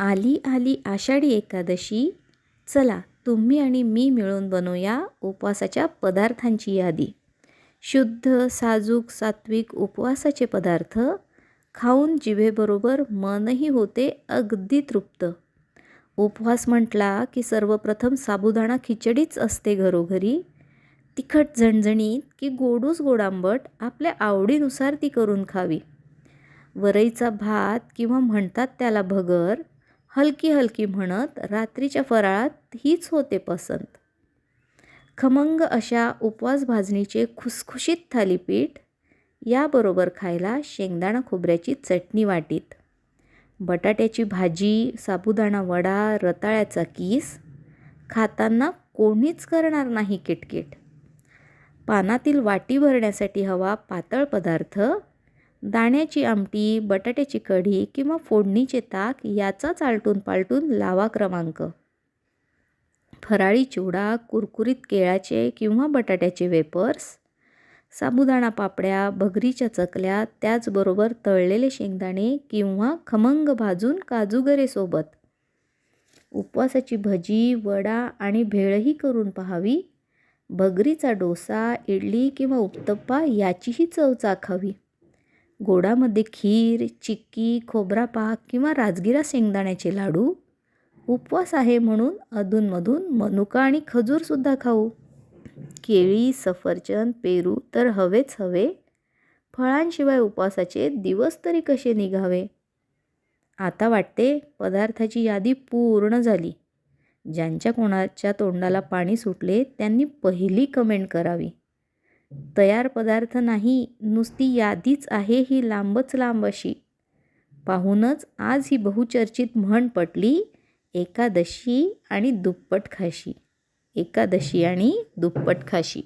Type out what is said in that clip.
आली आली आषाढी एकादशी. चला तुम्ही आणि मी मिळून बनवूया उपवासाच्या पदार्थांची यादी. शुद्ध साजूक सात्विक उपवासाचे पदार्थ. खाऊन जिभेबरोबर मनही होते अगदी तृप्त. उपवास म्हटला की सर्वप्रथम साबुदाणा खिचडीच असते घरोघरी. तिखट झणझणीत की गोडूस गोडांबट आपल्या आवडीनुसार ती करून खावी. वरईचा भात किंवा म्हणतात त्याला भगर हलकी हलकी म्हणत रात्रीच्या फराळात हीच होते पसंत. खमंग अशा उपवास भाजणीचे खुसखुशीत थालीपीठ याबरोबर खायला शेंगदाणा खोबऱ्याची चटणी वाटीत बटाट्याची भाजी साबुदाणा वडा रताळ्याचा किस खाताना कोणीच करणार नाही किटकिट. पानातील वाटी भरण्यासाठी हवा पातळ पदार्थ दाण्याची आमटी बटाट्याची कढी किंवा फोडणीचे ताक याचाच आलटून पालटून लावा क्रमांक. फराळी चिवडा कुरकुरीत केळाचे किंवा बटाट्याचे वेपर्स साबुदाणा पापड्या भगरीच्या चकल्या त्याचबरोबर तळलेले शेंगदाणे किंवा खमंग भाजून काजूगरेसोबत उपवासाची भजी वडा आणि भेळही करून पहावी. भगरीचा डोसा इडली किंवा उत्तप्पा याचीही चव चाखावी. गोडामध्ये खीर चिक्की खोबरा पाक किंवा राजगिरा शेंगदाण्याचे लाडू उपवास आहे म्हणून अधूनमधून मनुका आणि खजूरसुद्धा खाऊ. केळी सफरचंद पेरू तर हवेच हवे. फळांशिवाय उपवासाचे दिवस तरी कसे निघावे? आता वाटते पदार्थाची यादी पूर्ण झाली. ज्यांच्या कोणाच्या तोंडाला पाणी सुटले त्यांनी पहिली कमेंट करावी. तयार पदार्थ नाही नुसती यादीच आहे ही लांबच लांब अशी. पाहूनच आज ही बहुचर्चित म्हण पटली एकादशी आणि दुप्पट खाशी. एकादशी आणि दुप्पट खाशी.